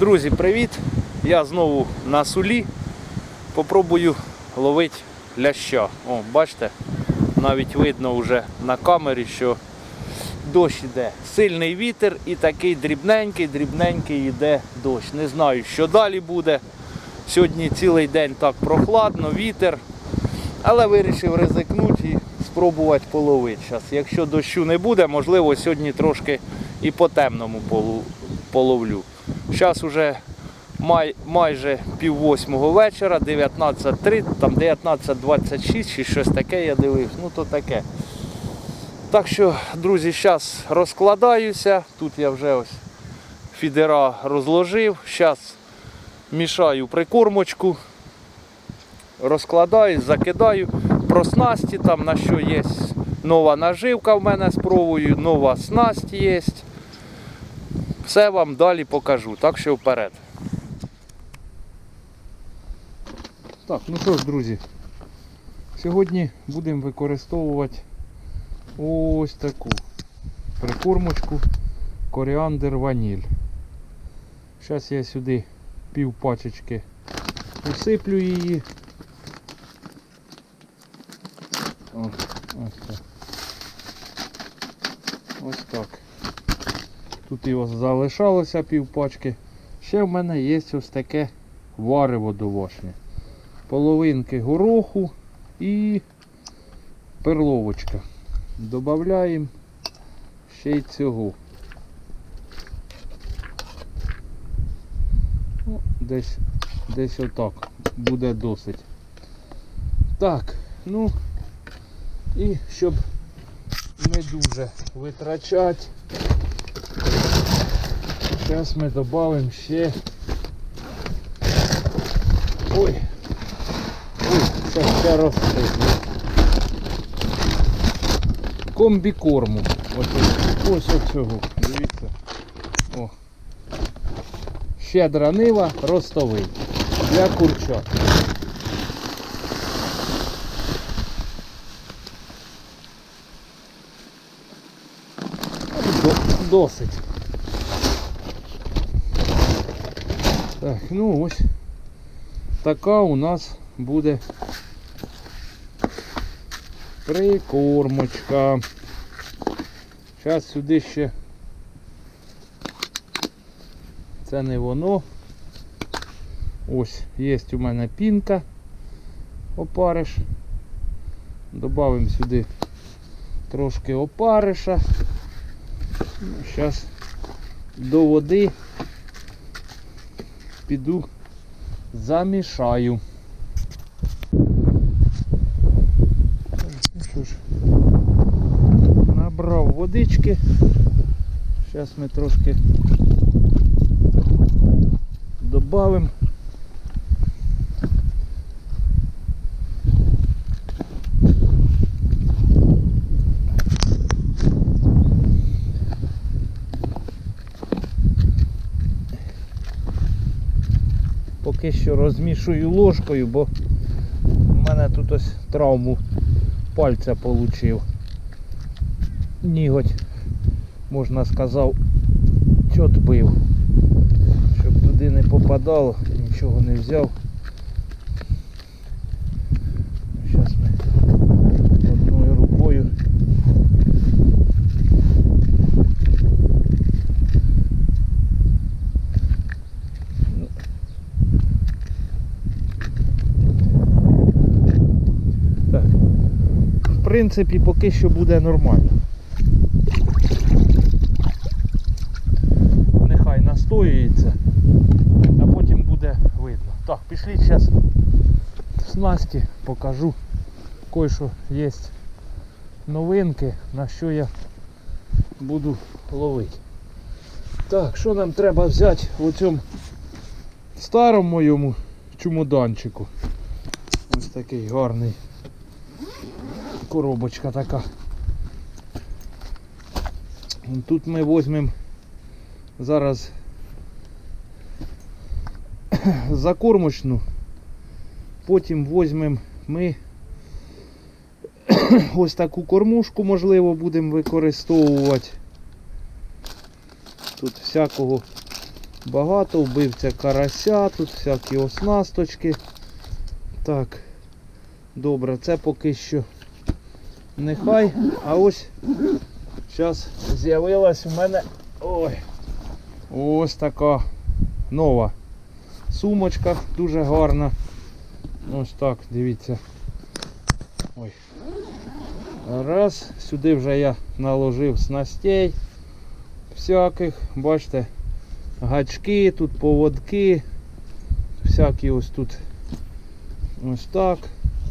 Друзі, привіт! Я знову на сулі. Попробую ловити ляща. О, бачите, навіть видно вже на камері, що дощ іде. Сильний вітер і такий дрібненький, дрібненький йде дощ. Не знаю, що далі буде. Сьогодні цілий день так прохладно, вітер. Але вирішив ризикнути і спробувати половити. Зараз, якщо дощу не буде, можливо, сьогодні трошки і по темному половлю. Зараз уже май, майже пів восьмого вечора, 19.30, там 19.26 чи щось таке я дивився, ну то таке. Так що, друзі, зараз розкладаюся. Тут я вже ось фідера розложив. Зараз мішаю прикормочку, розкладаю, закидаю. Про снасті там на що є нова наживка в мене з провою, нова снасть є. Все вам далі покажу, так що вперед. Так, ну що ж, друзі, сьогодні будемо використовувати ось таку прикормочку коріандр ваніль. Зараз я сюди пів пачечки усиплю її. О, ось так. Ось так. Тут його залишалося пів пачки. Ще в мене є ось таке варево домашнє. Половинки гороху і перловочка. Добавляємо ще й цього. Ну, десь, десь отак буде досить. Так, ну і щоб не дуже витрачати. Зараз ми додамо ще. Ой. Ой, це ще розсипну. Комбікорму. Ось, ось оцього. Дивіться. О. Щедра нива ростовий. Для курчат. Досить. Так, ну ось така у нас буде прикормочка. Зараз сюди ще це не воно. Ось є у мене пінка опариш. Добавимо сюди трошки опариша. Зараз до води піду замішаю. Ну що ж, набрав водички. Зараз ми трошки додамо. Поки що розмішую ложкою, бо в мене тут ось травму пальця получив. Ніготь, можна сказав, чот бив. Щоб туди не попадало, нічого не взяв. Зараз ми одною рукою. Так. В принципі, поки що буде нормально. Нехай настоюється, а потім буде видно. Так, пішли зараз снасті покажу. Кое-що є новинки, на що я буду ловити. Так, що нам треба взяти в цьому старому моєму чемоданчику? Ось такий гарний коробочка така. Тут ми візьмемо зараз закормочну, потім візьмемо ми ось таку кормушку, можливо, будемо використовувати. Тут всякого багато, вбивця карася, тут всякі оснасточки. Так, добре, це поки що нехай. А ось зараз з'явилась у мене ой, ось така нова сумочка, дуже гарна. Ось так, дивіться. Ой. Раз, сюди вже я наложив снастей всяких, бачите, гачки, тут поводки, всякі ось тут ось так,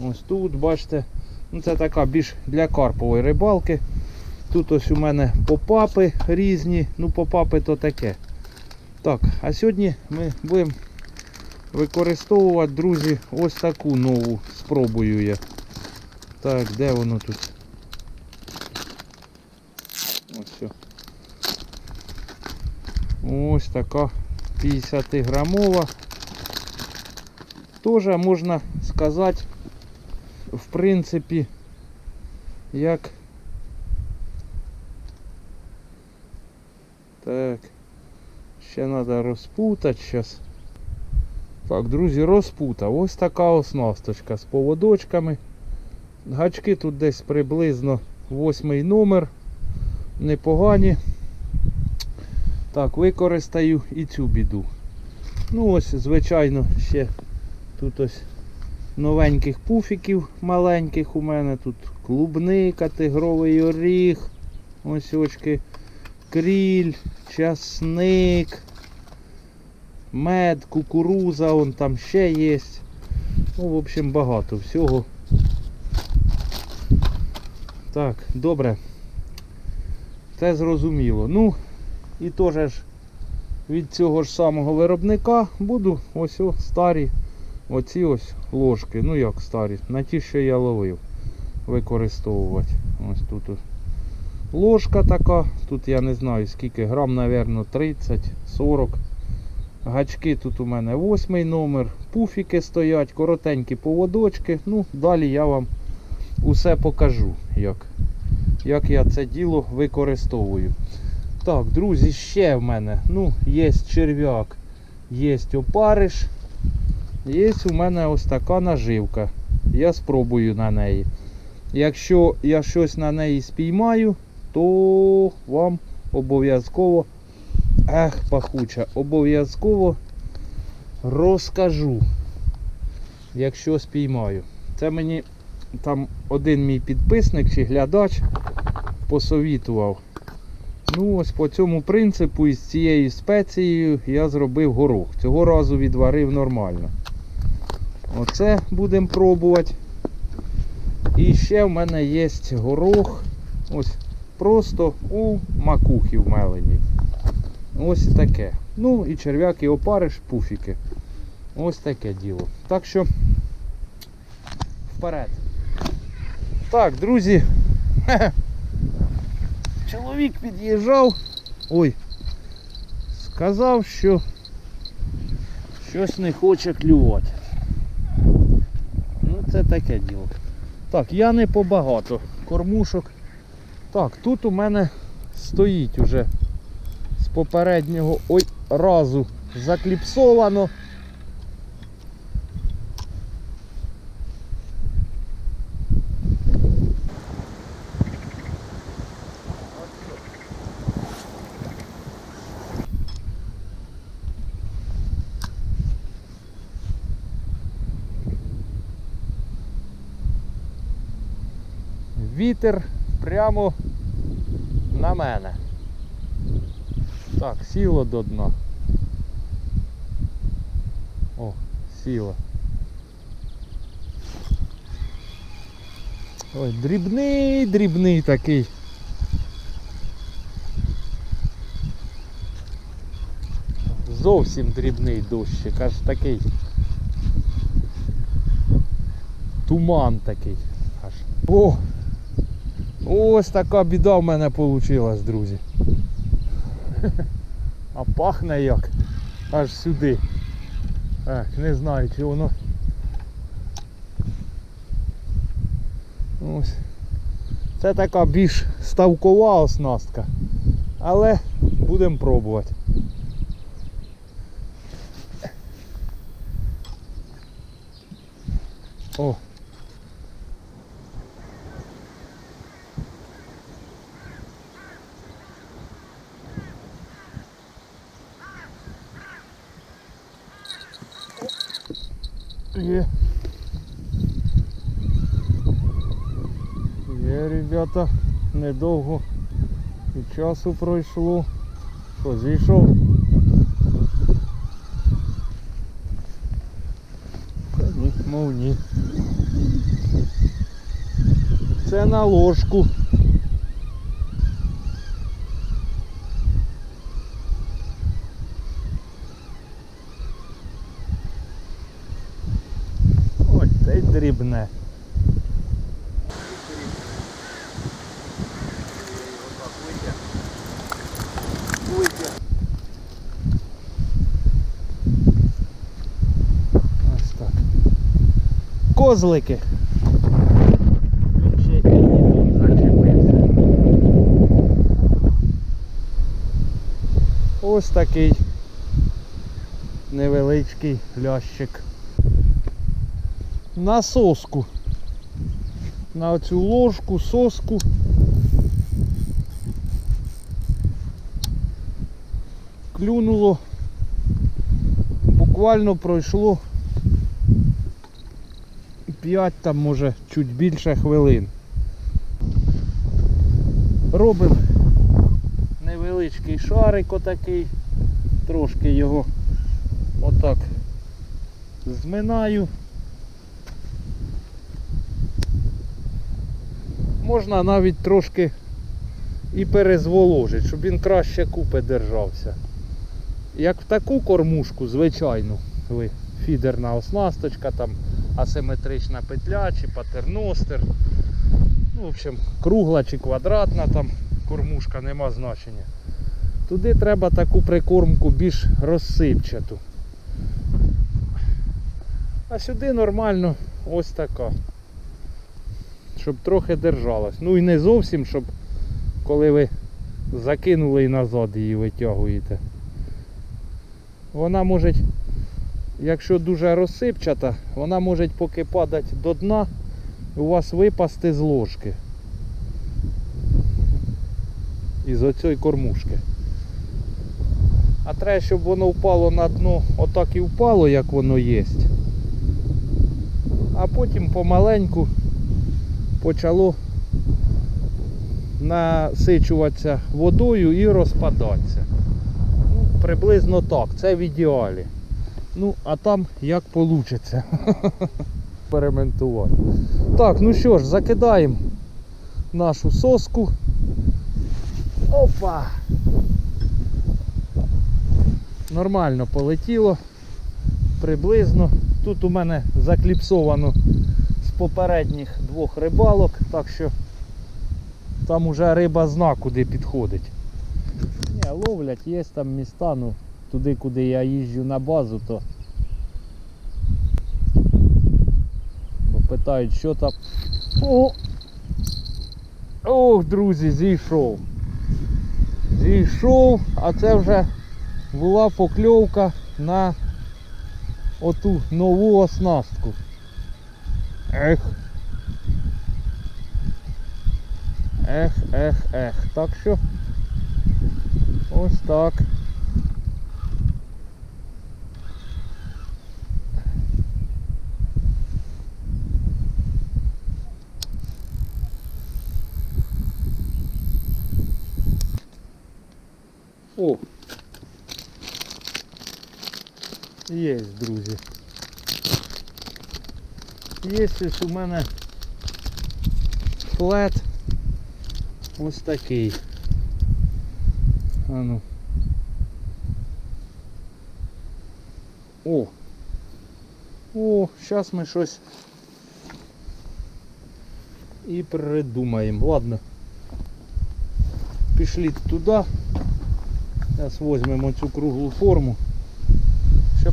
ось тут, бачите. Ну це така більш для карпової рибалки. Тут ось у мене попапи різні, ну попапи то таке. Так, а сьогодні ми будемо використовувати, друзі, ось таку нову спробую я. Так, де воно тут? Ось все. Ось така 50 грамова. Тоже можна сказати, в принципі, як так. Ще треба розпутати зараз. Так, друзі, розпутав. Ось така оснасточка з поводочками. Гачки тут десь приблизно восьмий номер. Непогані. Так, використаю і цю біду. Ну ось, звичайно, ще тут ось новеньких пуфіків маленьких у мене. Тут клубника, тигровий оріг. Ось очки. Кріль, часник, мед, кукуруза, он там ще є. Ну, в общем, багато всього. Так, добре. Це зрозуміло. Ну, і теж від цього ж самого виробника буду ось о, старі оці ось ложки. Ну як старі, на ті, що я ловив, використовувати. Ось тут ложка така. Тут я не знаю скільки грам, напевно, 30-40. Гачки тут у мене восьмий номер, пуфіки стоять, коротенькі поводочки. Ну, далі я вам усе покажу, як, як я це діло використовую. Так, друзі, ще в мене ну, є черв'як, є опариш, є у мене ось така наживка. Я спробую на неї. Якщо я щось на неї спіймаю, то вам обов'язково, ех, пахуча, обов'язково розкажу, якщо спіймаю. Це мені там один мій підписник чи глядач посовітував. Ну ось по цьому принципу із цією спецією я зробив горох. Цього разу відварив нормально. Оце будемо пробувати. І ще в мене є горох. Ось просто у макухи в мелені. Ось таке. Ну і черв'як, опариш, пуфіки. Ось таке діло. Так що вперед. Так, друзі. Чоловік під'їжджав. Ой. Сказав, що щось не хоче клювати. Таке діло. Так, я не побагато кормушок. Так, тут у мене стоїть уже з попереднього ой, разу закліпсовано. Вітер прямо на мене. Так, сіло до дна. О, сіло. Ой, дрібний, дрібний такий. Зовсім дрібний дощик, аж такий. Туман такий. Аж. О! Ось така біда в мене вийшла, друзі. А пахне як. Аж сюди. Так, не знаю чи воно. Ось. Це така більш ставкова оснастка. Але будемо пробувати. О! Ребята, недовго і часу пройшло. Що, зійшов? Та ні, мов ні. Це на ложку. Та й дрібне. Ось так. Козлики. Ось такий невеличкий лящик. На соску. На оцю ложку, соску. Клюнуло. Буквально пройшло 5 там може чуть більше хвилин. Робимо невеличкий шарик отакий, трошки його отак зминаю. Можна навіть трошки і перезволожити, щоб він краще купи держався. Як в таку кормушку, звичайну, ви фідерна оснасточка, там асиметрична петля чи патерностер. Ну, в общем, кругла чи квадратна там кормушка, нема значення. Туди треба таку прикормку більш розсипчату. А сюди нормально ось така. Щоб трохи держалась. Ну і не зовсім, щоб коли ви закинули і назад її витягуєте. Вона може, якщо дуже розсипчата, вона може поки падати до дна, у вас випасти з ложки. Із оцієї кормушки. А треба, щоб воно впало на дно, отак і впало, як воно є. А потім помаленьку почало насичуватися водою і розпадатися. Ну, приблизно так, це в ідеалі. Ну, а там як вийде. Експериментувати. Так, ну що ж, закидаємо нашу соску. Опа! Нормально полетіло. Приблизно. Тут у мене закліпсовано з попередніх двох рибалок, так що там уже риба зна куди підходить. Ні, ловлять, є там міста, ну туди, куди я їжджу на базу, то бо питають, що там. О! Ох, друзі, зійшов. Зійшов, а це вже була покльовка на оту нову оснастку. Ех. Ех, ех, ех. Так що ось так. О! Є, друзі. Є ось у мене флет ось такий. А ну. О! О, зараз ми щось і придумаємо. Ладно. Пішли туди. Зараз візьмемо цю круглу форму,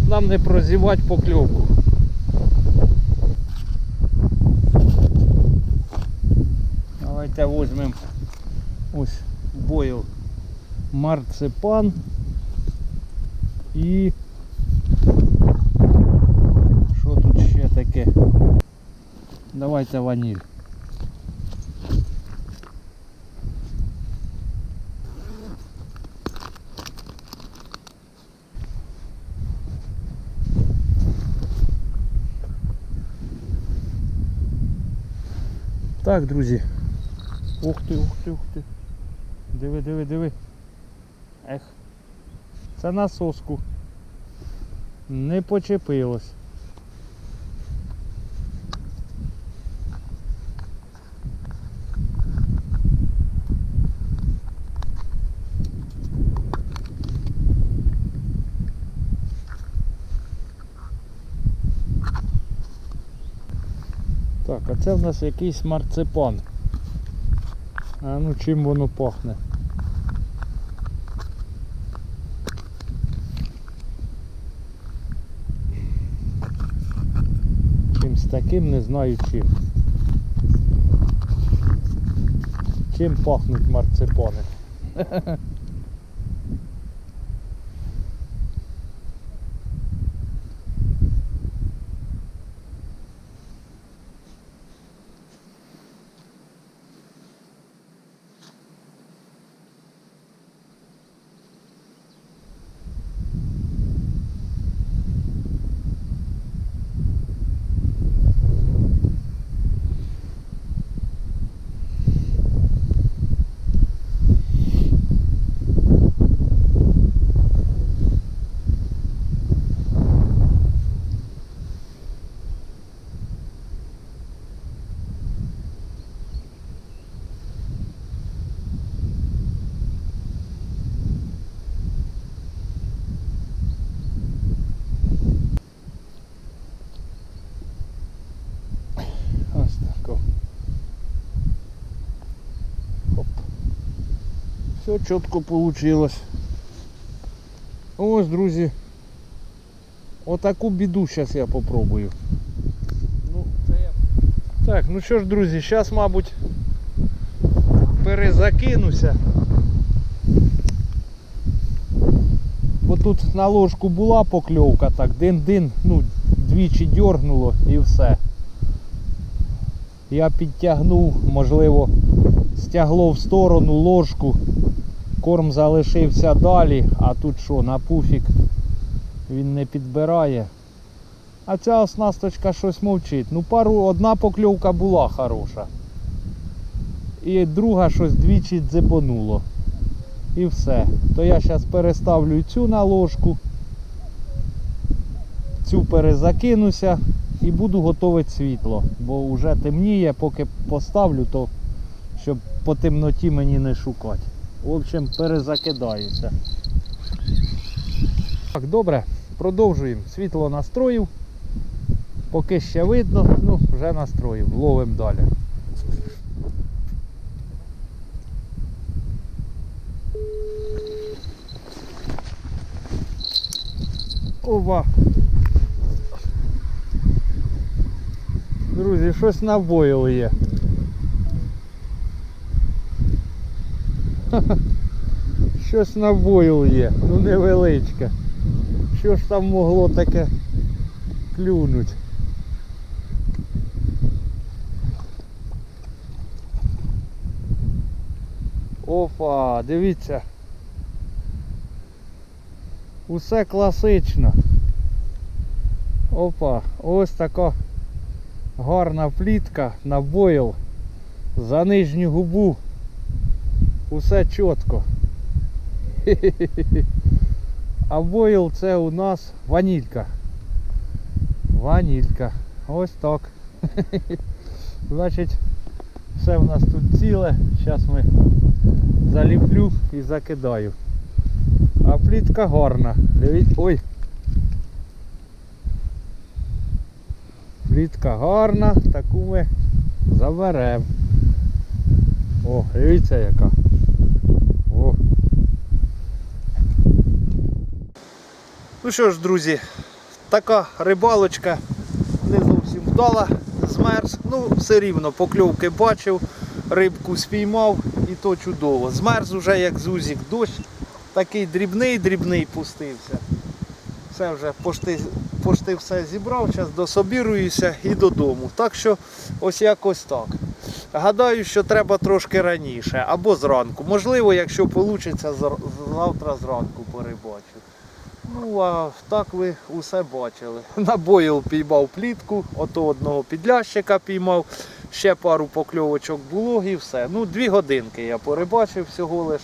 нам не прозівати покльовку. Давайте візьмемо ось бойл марципан і що тут ще таке? Давайте ваніль. Так, друзі. Ух ти, ух ти, ух ти. Диви, диви, диви. Ех. Це на соску. Не почепилось. Так, а це в нас якийсь марципан. А ну чим воно пахне? Чимсь таким не знаю чим. Чим пахнуть марципани? Все чітко вийшло. Ось, друзі. Отаку біду зараз я попробую. Ну, це я... Так, ну що ж, друзі, зараз, мабуть, перезакинуся. Бо тут на ложку була покльовка, так, дин-дин, ну, двічі дьоргнуло і все. Я підтягнув, можливо, стягло в сторону ложку, корм залишився далі, а тут що, на пуфік він не підбирає. А ця оснасточка щось мовчить. Ну, пару, одна покльовка була хороша. І друга щось двічі дзибонуло. І все. То я зараз переставлю цю на ложку. Цю перезакинуся і буду готувати світло, бо вже темніє, поки поставлю, то щоб по темноті мені не шукати. В общем, перезакидаюся. Так, добре, продовжуємо. Світло настроїв. Поки ще видно, ну, вже настроїв. Ловимо далі. Ова! Друзі, щось набоїло є. Щось набоїло є, ну невеличке. Що ж там могло таке клюнуть? Опа, дивіться. Усе класично. Опа, ось така гарна плітка на бойл за нижню губу. Усе чітко. А бойл це у нас ванілька. Ванілька. Ось так. Значить, все в нас тут ціле. Зараз ми заліплю і закидаю. А плітка гарна. Дивіться. Ой. Плітка гарна, таку ми заберемо. О, дивіться яка. О. Ну що ж, друзі, така рибалочка не зовсім вдала, змерз. Ну, все рівно покльовки бачив, рибку спіймав і то чудово. Змерз уже як зузік дощ, такий дрібний-дрібний пустився. Все вже пошти, пошти все зібрав, зараз дособіруюся і додому. Так що ось якось так. Гадаю, що треба трошки раніше або зранку. Можливо, якщо вийде, завтра зранку перебачу. Ну, а так ви усе бачили. На боїл піймав плітку, ото одного підлящика піймав, ще пару покльовочок було і все. Ну, дві годинки я порибачив всього лиш.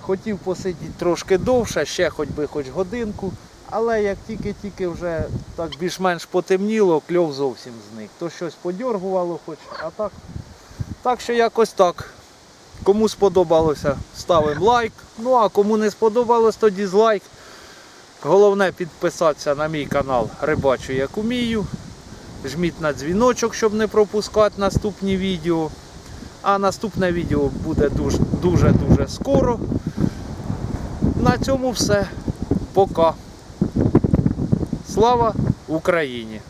Хотів посидіти трошки довше, ще хоч би хоч годинку. Але як тільки-тільки вже так більш-менш потемніло, кльов зовсім зник. То щось подьоргувало хоч, а так. Так що якось так. Кому сподобалося, ставимо лайк. Ну а кому не сподобалось, то дізлайк. Головне підписатися на мій канал Рибачу як умію. Жміть на дзвіночок, щоб не пропускати наступні відео. А наступне відео буде дуже дуже дуже скоро. На цьому все. Пока. Слава Україні!